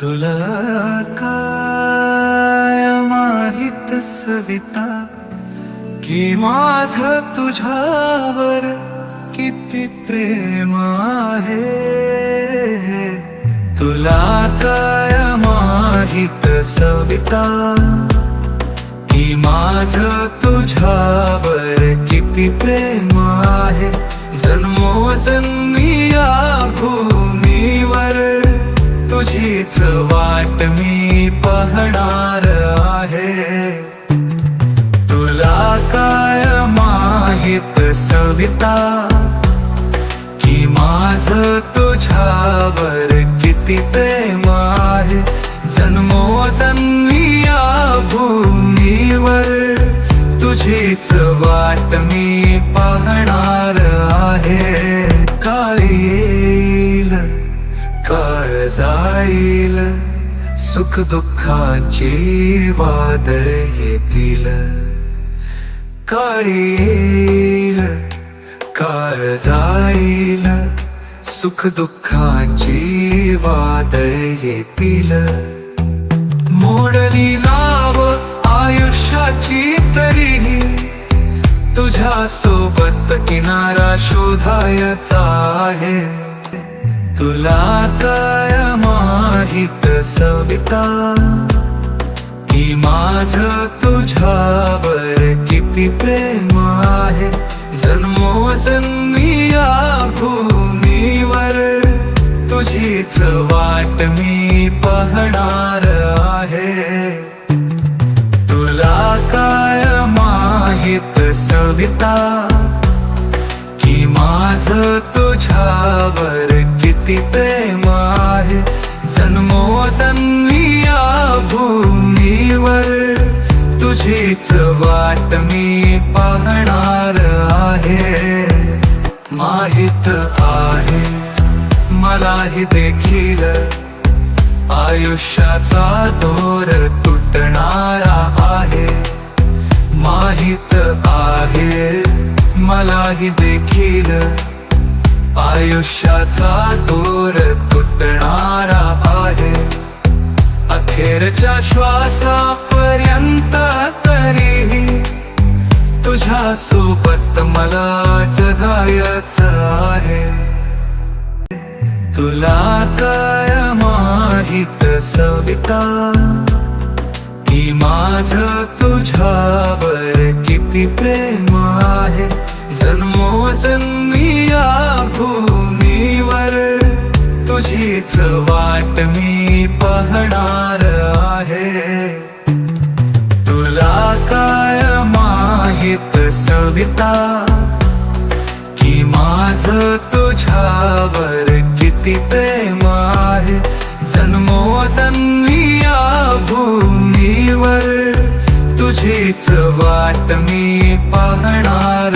तुला काय माहीत सविता की माझ तुझ्यावर किती प्रेम आहे? तुला काय माहीत सविता की माझ तुझ्यावर किती प्रेम आहे? जन्मो जन्मी तुझीच वाट मी पाहणार आहे. तुला काय माहीत सविता? की माझ तुझ्यावर किती प्रेम आहे? जन्मोजन्मी या भूमीवर तुझीच वाट मी पाहणार जाईल. सुख दुःखाची वादळ येतील. काळी येईल काळ जाईल. सुख दुःखाची वादळ येतील. मोडली नाव आयुष्याची तरीही. तुझ्या सोबत किनारा शोधायचा आहे. तुला काय माहीत सविता? की माझ तुझ्यावर किती प्रेम आहे? जन्मोजन्मी या भूमीवर तुझीच वाट मी पाहणार आहे. तुला काय माहीत सविता? की माझ तुझ्यावर किती प्रेम आहे जन्मोजन्मी या भूमीवर. तुझीच वाट मी पाहणार आहे. माहीत आहे मलाही देखील आयुष्याचा दोर तुटणारा आहे. माहीत आहे मलाही देखील आयुष्याचा दोर तुटणारा आहे. अखेरच्या श्वासापर्यंत तरीही तुझ्या सोबत मला जगायच आहे. तुला काय माहीत सविता? की माझ तुझ्यावर किती प्रेम आहे? जन्मोजन्मी भूमीवर तुझीच वाट मी पाहणार आहे. तुला काय माहीत सविता की माझ तुझ्यावर किती प्रेम आहे? जन्मोजन्मी या भूमीवर तुझीच वाट मी पाहणार